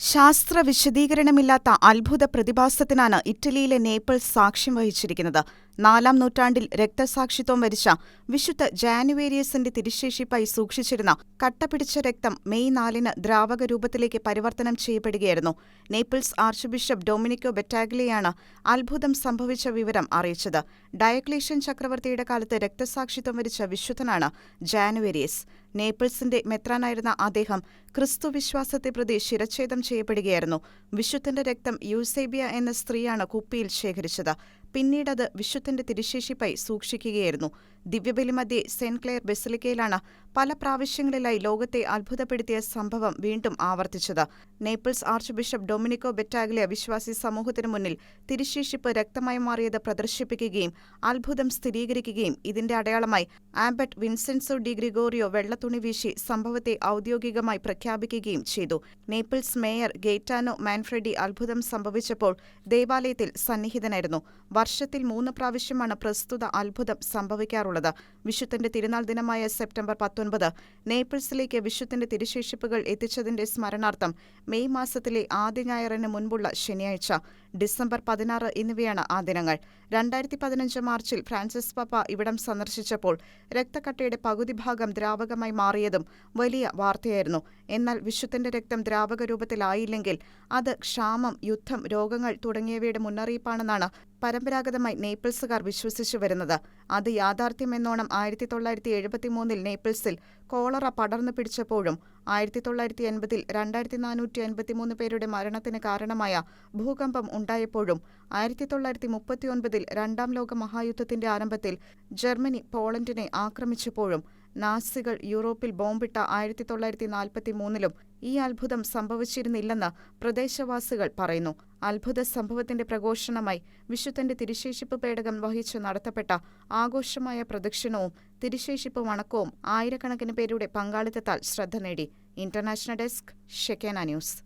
ശാസ്ത്ര വിശദീകരണമില്ലാത്ത അത്ഭുത പ്രതിഭാസത്തിനാണ് ഇറ്റലിയിലെ നേപ്പിൾസ് സാക്ഷ്യം വഹിച്ചിരിക്കുന്നത്. നാലാം നൂറ്റാണ്ടിൽ രക്തസാക്ഷിത്വം വരിച്ച വിശുദ്ധ ജാനുവേരിയസിന്റെ തിരുശേഷിപ്പായി സൂക്ഷിച്ചിരുന്ന കട്ടപിടിച്ച രക്തം മെയ് നാലിന് ദ്രാവക രൂപത്തിലേക്ക് പരിവർത്തനം ചെയ്യപ്പെടുകയായിരുന്നു. നേപ്പിൾസ് ആർച്ച് ബിഷപ്പ് ഡൊമിനിക്കോ ബെറ്റാഗ്ലിയാണ് അത്ഭുതം സംഭവിച്ച വിവരം അറിയിച്ചത്. ഡയക്ലേഷ്യൻ ചക്രവർത്തിയുടെ കാലത്ത് രക്തസാക്ഷിത്വം വരിച്ച വിശുദ്ധനാണ് ജാനുവേരിയസ്. നേപ്പിൾസിന്റെ മെത്രാനായിരുന്ന അദ്ദേഹം ക്രിസ്തുവിശ്വാസത്തെ പ്രതി ശിരച്ഛേദം ചെയ്യപ്പെടുകയായിരുന്നു. വിശുദ്ധന്റെ രക്തം യൂസേബിയ എന്ന സ്ത്രീയാണ് കുപ്പിയിൽ ശേഖരിച്ചത്. പിന്നീടത് വിശുദ്ധന്റെ തിരുശേഷിപ്പായി സൂക്ഷിക്കുകയായിരുന്നു. ദിവ്യബലിമധ്യേ സെന്റ് ക്ലെയർ ബെസലിക്കയിലാണ് പല പ്രാവശ്യങ്ങളിലായി ലോകത്തെ അത്ഭുതപ്പെടുത്തിയ സംഭവം വീണ്ടും ആവർത്തിച്ചത്. Naples archbishop Domenico Battaglia വിശ്വാസി സമൂഹത്തിനു മുന്നിൽ തിരുശേഷിപ്പ് രക്തമായി മാറിയത് പ്രദർശിപ്പിക്കുകയും അത്ഭുതം സ്ഥിരീകരിക്കുകയും ഇതിന്റെ അടയാളമായി ആംബർട്ട് വിൻസെൻസോ ഡി ഗ്രിഗോറിയോ വെള്ളത്തുണി വീശി സംഭവത്തെ ഔദ്യോഗികമായി പ്രഖ്യാപിക്കുകയും ചെയ്തു. നേപ്പിൾസ് മേയർ ഗേറ്റാനോ മാൻഫ്രെഡി അത്ഭുതം സംഭവിച്ചപ്പോൾ ദേവാലയത്തിൽ സന്നിഹിതനായിരുന്നു. വർഷത്തിൽ മൂന്ന് പ്രാവശ്യമാണ് പ്രസ്തുത അത്ഭുതം സംഭവിക്കാറുള്ളത്. വിശുദ്ധന്റെ തിരുനാൾ ദിനമായ സെപ്റ്റംബർ പത്തൊൻപത് നേപ്പിൾസിലേക്ക് വിശുദ്ധന്റെ തിരുശേഷിപ്പുകൾ എത്തിച്ചതിന്റെ സ്മരണാർത്ഥം മെയ് മാസത്തിലെ ആദ്യ ഞായറിന് മുൻപുള്ള ശനിയാഴ്ച, ഡിസംബർ പതിനാറ് എന്നിവയാണ് ആ ദിനങ്ങൾ. രണ്ടായിരത്തി പതിനഞ്ച് മാർച്ചിൽ ഫ്രാൻസിസ് പപ്പ ഇവിടം സന്ദർശിച്ചപ്പോൾ രക്തക്കട്ടയുടെ പകുതി ഭാഗം ദ്രാവകമായി മാറിയതും വലിയ വാർത്തയായിരുന്നു. എന്നാൽ വിശുദ്ധന്റെ രക്തം ദ്രാവക രൂപത്തിലായില്ലെങ്കിൽ അത് ക്ഷാമം, യുദ്ധം, രോഗങ്ങൾ തുടങ്ങിയവയുടെ മുന്നറിയിപ്പാണെന്നാണ് പരമ്പരാഗതമായി നേപ്പിൾസുകാർ വിശ്വസിച്ചു വരുന്നത്. അത് യാഥാർത്ഥ്യമെന്നോണം ആയിരത്തി തൊള്ളായിരത്തി എഴുപത്തിമൂന്നിൽ നേപ്പിൾസിൽ കോളറ പടർന്നു പിടിച്ചപ്പോഴും ആയിരത്തി തൊള്ളായിരത്തി എൺപതിൽ രണ്ടായിരത്തി നാനൂറ്റി അൻപത്തിമൂന്ന് പേരുടെ മരണത്തിന് കാരണമായ ഭൂകമ്പം ഉണ്ടായപ്പോഴും ആയിരത്തി തൊള്ളായിരത്തി മുപ്പത്തിയൊൻപതിൽ രണ്ടാം ലോക മഹായുദ്ധത്തിന്റെ ആരംഭത്തിൽ ജർമ്മനി പോളണ്ടിനെ ആക്രമിച്ചപ്പോഴും നാസികൾ യൂറോപ്പിൽ ബോംബിട്ട ആയിരത്തി തൊള്ളായിരത്തി നാൽപ്പത്തി മൂന്നിലും ഈ അത്ഭുതം സംഭവിച്ചിരുന്നില്ലെന്ന് പ്രദേശവാസികൾ പറയുന്നു. അത്ഭുത സംഭവത്തിന്റെ പ്രഘോഷണമായി വിശുദ്ധന്റെ തിരുശേഷിപ്പ് പേടകം വഹിച്ച് നടത്തപ്പെട്ട ആഘോഷമായ പ്രദക്ഷിണവും തിരുശേഷിപ്പ് വണക്കവും ആയിരക്കണക്കിന് പേരുടെ പങ്കാളിത്തത്താൽ ശ്രദ്ധ നേടി. International desk, ഷെക്കേന news